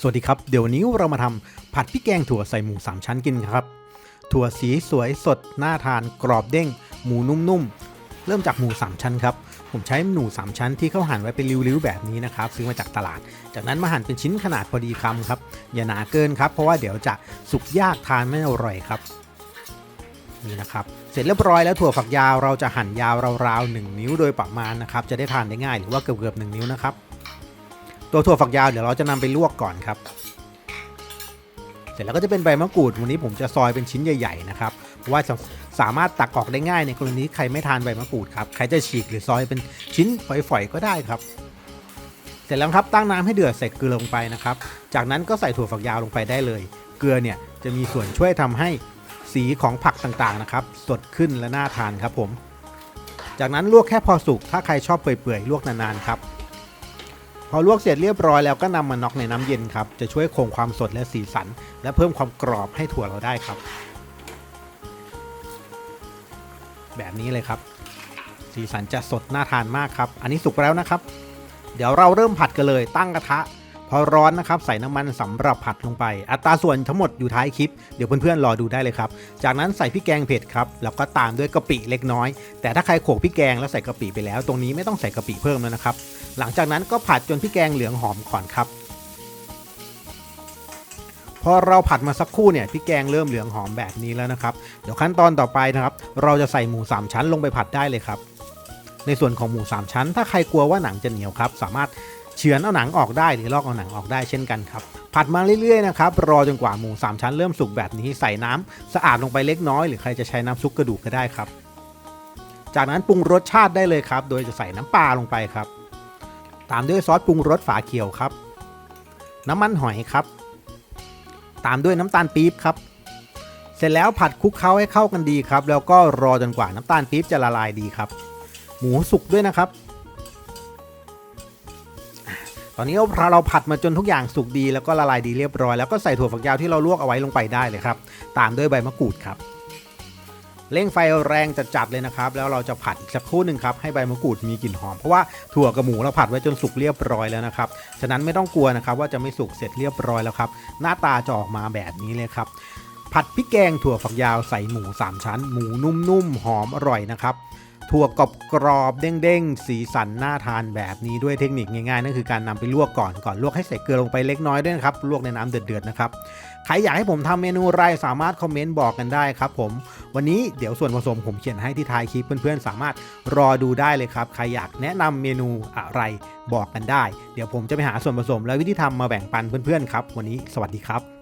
สวัสดีครับ เดี๋ยวนี้เรามาทำผัดพริกแกงถั่วใส่หมูสามชั้นกินครับ ถั่วสีสวยสดน่าทานกรอบเด้ง หมูนุ่มๆ เริ่มจากหมูสามชั้นครับ ผมใช้หมูสามชั้นที่เขาหั่นไว้เป็นริ้วๆ แบบนี้นะครับ ซื้อมาจากตลาด จากนั้นมาหั่นเป็นชิ้นขนาดพอดีคำครับ อย่าหนาเกินครับเพราะว่าเดี๋ยวจะสุกยากทานไม่อร่อยครับนี่นะครับเสร็จเรียบร้อยแล้วถั่วฝักยาวเราจะหั่นยาวราวๆ1นิ้วโดยประมาณนะครับจะได้ทานได้ง่ายหรือว่าเกือบๆ1นิ้วนะครับ ตัวถั่วฝักยาวเดี๋ยวเราจะนำไปลวกก่อนครับ เสร็จแล้วก็จะเป็นใบมะกรูดวันนี้ผมจะซอยเป็นชิ้นใหญ่ ๆ นะครับเพราะว่าจะสามารถตักออกได้ง่ายในกรณีใครไม่ทานใบมะกรูดครับใครจะฉีกหรือซอยเป็นชิ้นฝอยๆก็ได้ครับเสร็จแล้วครับตั้งน้ำให้เดือดใส่เกลือลงไปนะครับ จากนั้นก็ใส่ถั่วฝักยาวลงไปได้เลย เกลือเนี่ยจะมีส่วนช่วยทำให้สีของผักต่างๆนะครับ สดขึ้นและน่าทานครับผม จากนั้นลวกแค่พอสุกถ้าใครชอบเปื่อยๆลวกนานๆครับ พอลวกเสร็จเรียบร้อยแล้วก็นำมาน็อกในน้ำเย็นครับ จะช่วยคงความสดและสีสัน และเพิ่มความกรอบให้ถั่วเราได้ครับ แบบนี้เลยครับ สีสันจะสดน่าทานมากครับ อันนี้สุกแล้วนะครับ เดี๋ยวเราเริ่มผัดกันเลยตั้งกระทะ พอร้อนนะครับใส่น้ำมันสำหรับผัดลงไป อัตราส่วนทั้งหมดอยู่ท้ายคลิป เดี๋ยวเพื่อนๆรอดูได้เลยครับ จากนั้นใส่พริกแกงเผ็ดครับแล้วก็ตามด้วยกะปิเล็กน้อย แต่ถ้าใครโขกพริกแกงแล้วใส่กะปิไปแล้ว ตรงนี้ไม่ต้องใส่กะปิเพิ่มแล้วนะครับ หลังจากนั้นก็ผัดจนพริกแกงเหลืองหอมก่อนครับพอเราผัดมาสักครู่เนี่ยพริกแกงเริ่มเหลืองหอมแบบนี้แล้วนะครับ เดี๋ยวขั้นตอนต่อไปนะครับ เราจะใส่หมูสามชั้นลงไปผัดได้เลยครับ ในส่วนของหมูสามชั้น ถ้าใครกลัวว่าหนังจะเหนียวครับ สามารถ เฉือนเอาหนังออกได้หรือลอกเอาหนังออกได้เช่นกันครับ ผัดมาเรื่อยๆนะครับรอจนกว่าหมูสามชั้นเริ่มสุกแบบนี้ใส่น้ำสะอาดลงไปเล็กน้อยหรือใครจะใช้น้ำซุปกระดูกก็ได้ครับ จากนั้นปรุงรสชาติได้เลยครับ โดยจะใส่น้ำปลาลงไปครับ ตามด้วยซอสปรุงรสฝาเขียวครับ น้ำมันหอยครับ ตามด้วยน้ำตาลปี๊บครับเสร็จแล้วผัดคลุกเคล้าให้เข้ากันดีครับ แล้วก็รอจนกว่าน้ำตาลปี๊บจะละลายดีครับ หมูสุกด้วยนะครับ ตอนนี้เราผัดมาจนทุกอย่างสุกดีแล้วก็ละลายดีเรียบร้อยแล้วก็ใส่ถั่วฝักยาวที่เราลวกเอาไว้ลงไปได้เลยครับ ตามด้วยใบมะกรูดครับเร่งไฟแรงจัดๆเลยนะครับ แล้วเราจะผัดอีกสักครู่หนึ่งครับให้ใบมะกรูดมีกลิ่นหอมเพราะว่าถั่วกับหมูเราผัดไว้จนสุกเรียบร้อยแล้วนะครับฉะนั้นไม่ต้องกลัวนะครับว่าจะไม่สุกเสร็จเรียบร้อยแล้วครับหน้าตาจะออกมาแบบนี้เลยครับ ผัดพริกแกงถั่วฝักยาวใส่หมู 3 ชั้น หมูนุ่มๆหอมอร่อยนะครับ ถั่วกรอบกรอบเด้งๆ สีสันน่าทานแบบนี้ด้วยเทคนิคง่ายๆ นั่นคือการนำไปลวกก่อนก่อนลวกให้ใส่เกลือลงไปเล็กน้อยด้วยนะครับ ลวกในน้ำเดือดๆนะครับ ใครอยากให้ผมทำเมนูอะไรสามารถคอมเมนต์บอกกันได้ครับผม วันนี้เดี๋ยวส่วนผสมผมเขียนให้ที่ท้ายคลิปเพื่อนๆ สามารถรอดูได้เลยครับ ใครอยากแนะนำเมนูอะไรบอกกันได้ เดี๋ยวผมจะไปหาส่วนผสมและวิธีทำมาแบ่งปันเพื่อนๆครับ วันนี้สวัสดีครับ